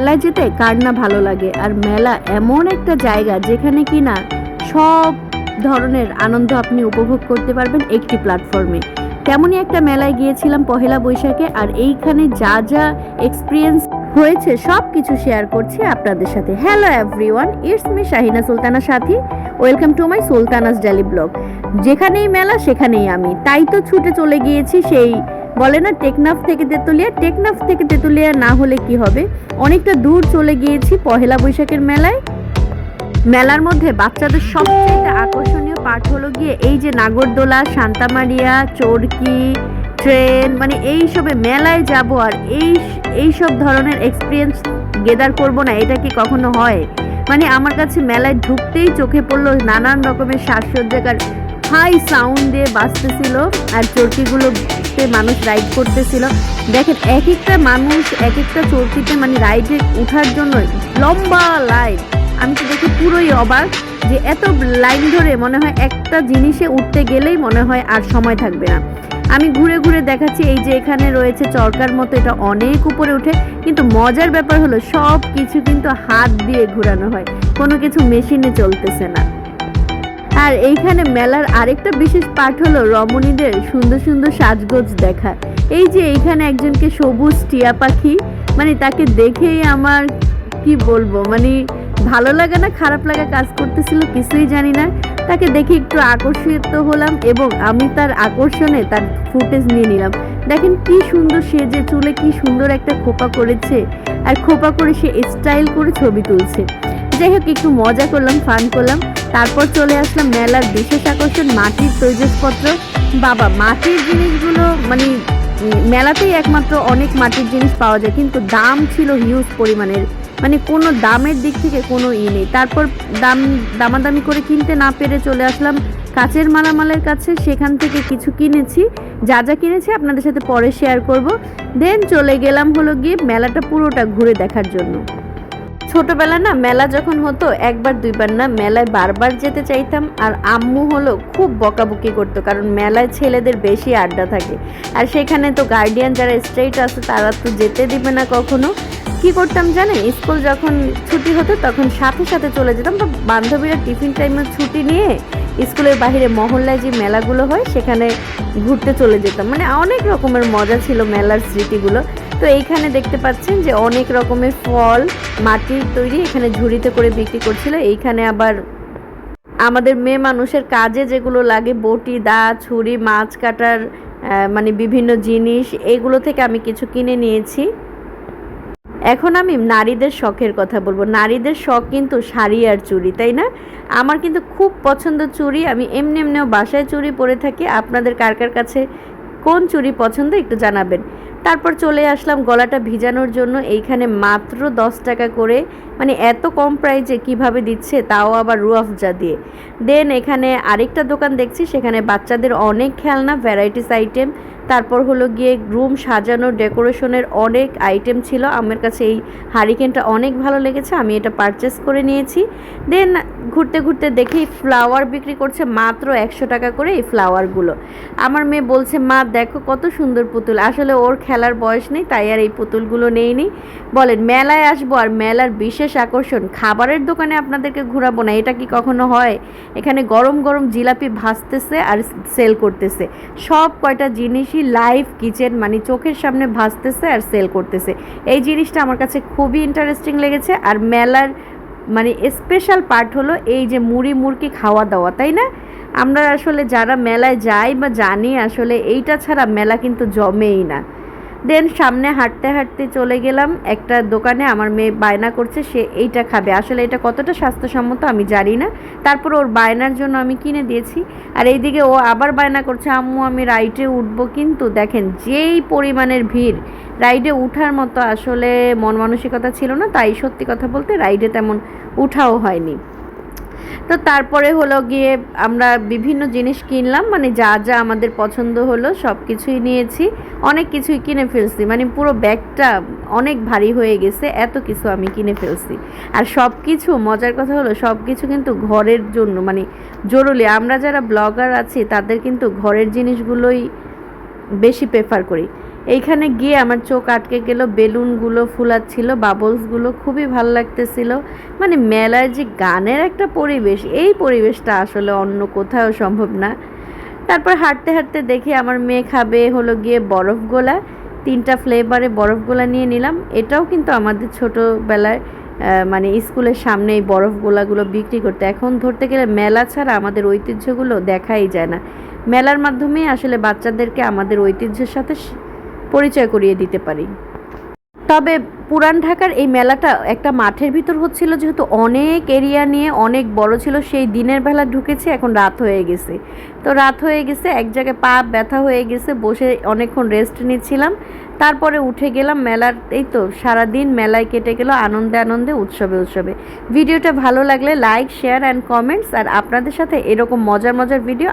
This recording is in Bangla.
মেলায় যেতে কার না ভালো লাগে? আর মেলা এমন একটা জায়গা যেখানে কি না সব ধরনের আনন্দ আপনি উপভোগ করতে পারবেন একটি প্ল্যাটফর্মে তেমনই একটা মেলায় গিয়েছিলাম পহেলা বৈশাখে আর এইখানে যা যা এক্সপিরিয়েন্স হয়েছে সব কিছু শেয়ার করছি আপনাদের সাথে। Hello everyone it's me Shahina Sultana Sathi. Welcome to my Sultana's daily blog যেখানেই মেলা, সেখানেই আমি। তাই তো ছুটে চলে গিয়েছি সেই বলে না, টেকনাফ থেকে তেতুলিয়া, টেকনাফ থেকে তেতুলিয়া না হলে কি হবে? অনেকটা দূর চলে গিয়েছি পহেলা বৈশাখের মেলায়। মেলার মধ্যে বাচ্চাদের সবচেয়ে আকর্ষণীয় পাঠ হলো গিয়ে এই যে নাগরদোলা শান্তামারিয়া চরকি, ট্রেন মানে এই সবে মেলায় যাব আর এই এই সব ধরনের এক্সপিরিয়েন্স গেদার করব না, এটা কি কখনো হয়? মানে আমার কাছে মেলায় ঢুকতেই চোখে পড়ল নানান রকমের সাজসজ্জাকার হাই সাউন্ড বাজতেছিল আর চরকিগুলোতে মানুষ রাইড করতেছিল। দেখেন এক একটা মানুষ এক একটা চরকিতে মানে রাইডে ওঠার জন্য লম্বা লাইন আমি তো দেখে পুরোই অবাক যে এত লাইন ধরে মনে হয় একটা জিনিসে উঠতে গেলেই মনে হয় আর সময় থাকবে না। আমি ঘুরে ঘুরে দেখাচ্ছি, এই যে এখানে রয়েছে চরকার মতো, এটা অনেক উপরে উঠে। কিন্তু মজার ব্যাপার হলো সব কিছু কিন্তু হাত দিয়ে ঘোরানো হয়। কোনো কিছু মেশিনে চলতেছে না। আর এইখানে মেলার আরেকটা বিশেষ পাঠ হলো রমণীদের সুন্দর সুন্দর সাজগোজ দেখা। এই যে এইখানে একজনকে সবুজ টিয়া পাখি মানে তাকে দেখেই আমার কি বলব মানে ভালো লাগা না খারাপ লাগা কাজ করতেছিল কিছুই জানি না। তাকে দেখে একটু আকর্ষিত হলাম এবং আমি তার আকর্ষণে তার ফুটেজ নিয়ে নিলাম। দেখেন কি সুন্দর সে যে চুলে কি সুন্দর একটা খোপা করেছে, আর খোপা করে সে স্টাইল করে ছবি তুলছে। যাই হোক একটু মজা করলাম ফান করলাম। তারপর চলে আসলাম মেলার বিশেষ আকর্ষণ, মাটির তৈজসপত্র বাবা, মাটির জিনিসগুলো মানে মেলাতেই একমাত্র অনেক মাটির জিনিস পাওয়া যায়, কিন্তু দাম ছিল হিউজ পরিমাণের। মানে কোনো দামের দিক থেকে কোনো ই নেই। তারপর দাম, দামাদামি করে কিনতে না পেরে চলে আসলাম কাচের মালামালের কাছে। সেখান থেকে কিছু কিনেছি। যা যা কিনেছি আপনাদের সাথে পরে শেয়ার করব। দেন চলে গেলাম হলো গিয়ে মেলাটা পুরোটা ঘুরে দেখার জন্য। ছোটবেলা না মেলা যখন হতো, একবার দুইবার না মেলায় বারবার যেতে চাইতাম আর আম্মু হলো খুব বকাবকি করতো, কারণ মেলায় ছেলেদের বেশি আড্ডা থাকে। আর সেখানে তো গার্ডিয়ান যারা স্ট্রেট আছে, তারা তো যেতে দিবে না কখনো। কি করতাম জানেন, স্কুল যখন ছুটি হতো, তখন সাথে সাথে চলে যেতাম। বা বান্ধবীরা টিফিন টাইমে ছুটি নিয়ে স্কুলের বাইরে মহল্লায় যে মেলাগুলো হয়, সেখানে ঘুরতে চলে যেতাম। মানে অনেক রকমের মজা ছিল মেলার স্মৃতিগুলো। তো এইখানে দেখতে পাচ্ছেন যে অনেক রকমের ফল মাটির তৈরি এখানে ঝুড়িতে করে বিক্রি করছিল। এইখানে আবার আমাদের মেয়ে মানুষের কাজে যেগুলো লাগে, বটি, দা, ছুরি, মাছ কাটার মানে বিভিন্ন জিনিস, এগুলো থেকে আমি কিছু কিনে নিয়েছি। এখন আমি নারীদের শখের কথা বলব। নারীদের শখ কিন্তু শাড়ি আর চুড়ি, তাই না? আমার কিন্তু খুব পছন্দ চুড়ি, আমি এমনি এমনিও বাসায় চুড়ি পরে থাকি। আপনাদের কার কার কাছে কোন চুড়ি পছন্দ একটু জানাবেন। তারপর চলে আসলাম গলাটা ভিজানোর জন্য। এইখানে মাত্র দশ টাকা করে। মানে এত কম প্রাইজে কীভাবে দিচ্ছে তাও আবার রুয়াফজা দিয়ে। দেন এখানে আরেকটা দোকান দেখছি, সেখানে বাচ্চাদের অনেক খেলনা ভ্যারাইটিস আইটেম তারপর হলো গিয়ে রুম সাজানো, ডেকোরেশনের অনেক আইটেম ছিল। আমার কাছে এই হারিকেনটা অনেক ভালো লেগেছে, আমি এটা পারচেস করে নিয়েছি। দেন ঘুরতে ঘুরতে দেখি ফ্লাওয়ার বিক্রি করছে মাত্র একশো টাকা করে এই ফ্লাওয়ারগুলো আমার মেয়ে বলছে, মা, দেখো কত সুন্দর পুতুল। আসলে ওর খেলার বয়স নেই, তাই আর এই পুতুলগুলো নেই নি বলেন, মেলায় আসব আর মেলার বিশেষ আকর্ষণ, খাবারের দোকানে আপনাদেরকে ঘোরাবো না, এটা কি কখনো হয়? এখানে গরম গরম জিলাপি ভাজতেছে আর সেল করতেছে। সব কয়টা জিনিসই লাইভ কিচেন মানে চোখের সামনে ভাসতেছে আর সেল করতেছে। এই জিনিসটা আমার কাছে খুবই ইন্টারেস্টিং লেগেছে। আর মেলার মানে স্পেশাল পার্ট হলো এই যে মুড়ি মুরকি খাওয়া দাওয়া, তাই না? আমরা আসলে যারা মেলায় যাই বা জানি, আসলে এইটা ছাড়া মেলা কিন্তু জমেই না। দেন সামনে হাঁটতে হাঁটতে চলে গেলাম। একটা দোকানে আমার মেয়ে বায়না করছে, সে এইটা খাবে। আসলে এটা কতটা স্বাস্থ্যসম্মত আমি জানি না। তারপর ওর বায়নার জন্য আমি কিনে দিয়েছি। আর এইদিকে ও আবার বায়না করছে, আম্মু, আমি রাইডে উঠবো। কিন্তু দেখেন, যেই পরিমাণের ভিড়, রাইডে উঠার মতো আসলে মন মানসিকতা ছিল না। তাই সত্যি কথা বলতে রাইডে তেমন উঠাও হয়নি। তো তারপরে হলো গিয়ে আমরা বিভিন্ন জিনিস কিনলাম মানে যা যা আমাদের পছন্দ হলো সব কিছুই নিয়েছি। অনেক কিছুই কিনে ফেলছি মানে পুরো ব্যাগটা অনেক ভারী হয়ে গেছে, এত কিছু আমি কিনে ফেলছি। আর সব কিছু মজার কথা হলো সব কিছু কিন্তু ঘরের জন্য মানে জরুরি। আমরা যারা ব্লগার আছি, তাদের কিন্তু ঘরের জিনিসগুলোই বেশি প্রেফার করি। এইখানে গিয়ে আমার চোখ আটকে গেল, বেলুনগুলো ফুলাচ্ছিল, বাবলসগুলো খুবই ভালো লাগতেছিল। মানে মেলার যে গানের একটা পরিবেশ, এই পরিবেশটা আসলে অন্য কোথাও সম্ভব না। তারপর হাঁটতে হাঁটতে দেখি আমার মেয়ে খাবে হলো গিয়ে বরফ গোলা। তিনটা ফ্লেভারে বরফ গোলা নিয়ে নিলাম। এটাও কিন্তু আমাদের ছোটোবেলায় মানে স্কুলের সামনে এই বরফ গোলাগুলো বিক্রি করতে। এখন ধরতে গেলে মেলা ছাড়া আমাদের ঐতিহ্যগুলো দেখাই যায় না। মেলার মাধ্যমেই আসলে বাচ্চাদেরকে আমাদের ঐতিহ্যের সাথে পরিচয় করিয়ে দিতে পারি। তবে পুরান ঢাকার এই মেলাটা একটা মাঠের ভিতর হচ্ছিল, যেহেতু অনেক এরিয়া নিয়ে অনেক বড় ছিল, সেই দিনের বেলা ঢুকেছে, এখন রাত হয়ে গেছে। তো রাত হয়ে গেছে, এক জায়গায় পা ব্যথা হয়ে গেছে, বসে অনেকক্ষণ রেস্ট নিচ্ছিলাম। তারপরে উঠে গেলাম মেলার, এই তো সারাদিন মেলায় কেটে গেল আনন্দে আনন্দে, উৎসবে উৎসবে। ভিডিওটা ভালো লাগলে লাইক শেয়ার অ্যান্ড কমেন্টস আর আপনাদের সাথে এরকম মজার মজার ভিডিও